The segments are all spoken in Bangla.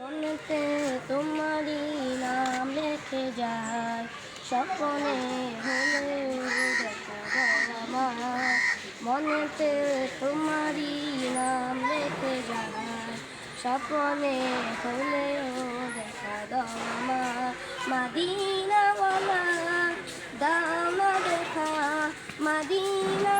মনেতে তোমারই নাম লেখে যায়। স্বপ্নে হলে মনেতে তোমারই নাম লেখে যায়। স্বপ্নে হলেও দেখা দাও আমার। মাদিনাওয়ালা দাও না দেখা মাদিনাওয়ালা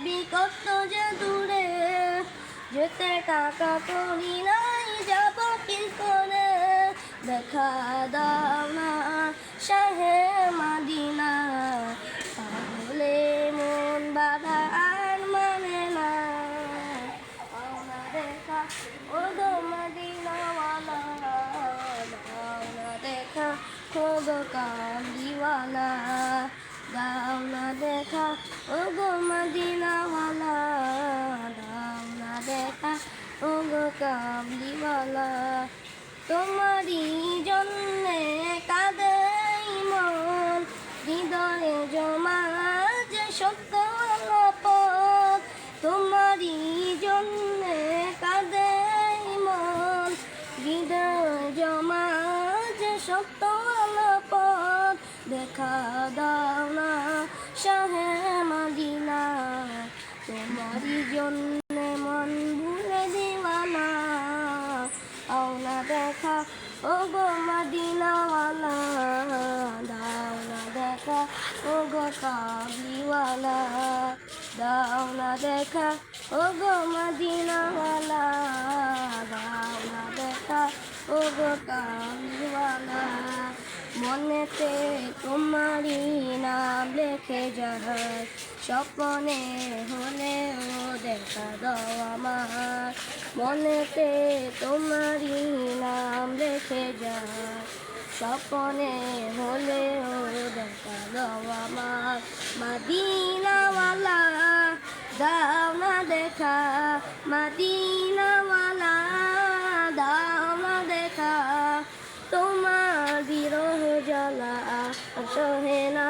নাবি কত যে দূরে, যেতে টাকা করি নাই, যাব কি করে? দেখা দাও না শাহে মাদিনা, তাহলে মন বাধা আর মানে না। দেখা ও গো মদিনাওয়ালা দেখা ও গো কামলিওয়ালা দাও না দেখা। ও গো মদিনাওয়ালা দাও না দেখা। ও গো কামলিওয়ালা তোমারই জন্যে কাঁদে মন। হৃদয়ে জমা যে সত্য পথ তোমারই জন্যে কাঁদে মন। হৃদয় জমা যে সত্য পথ দেখা দাও না শাহে মাদিনা। তোমারই জন্যে মন ভুলে দিওয়ানা। আও না দেখা ও গো মদিনাওয়ালা। দাও না দেখা ও গো কাবলিওয়ালা। দাও না দেখা ও গো মদিনাওয়ালা। দাও না দেখা ও গো মনেতে তোমারই নাম লেখে যায় স্বপ্নে হলেও দেখা দাও আমার। মনেতে তোমারই নাম লেখে যায় স্বপ্নে হলেও দেখা দাও আমার। মাদিনাওয়ালা, দাও না দেখা। মাদিনাওয়ালা বিরহ জ্বালা আর সহে না।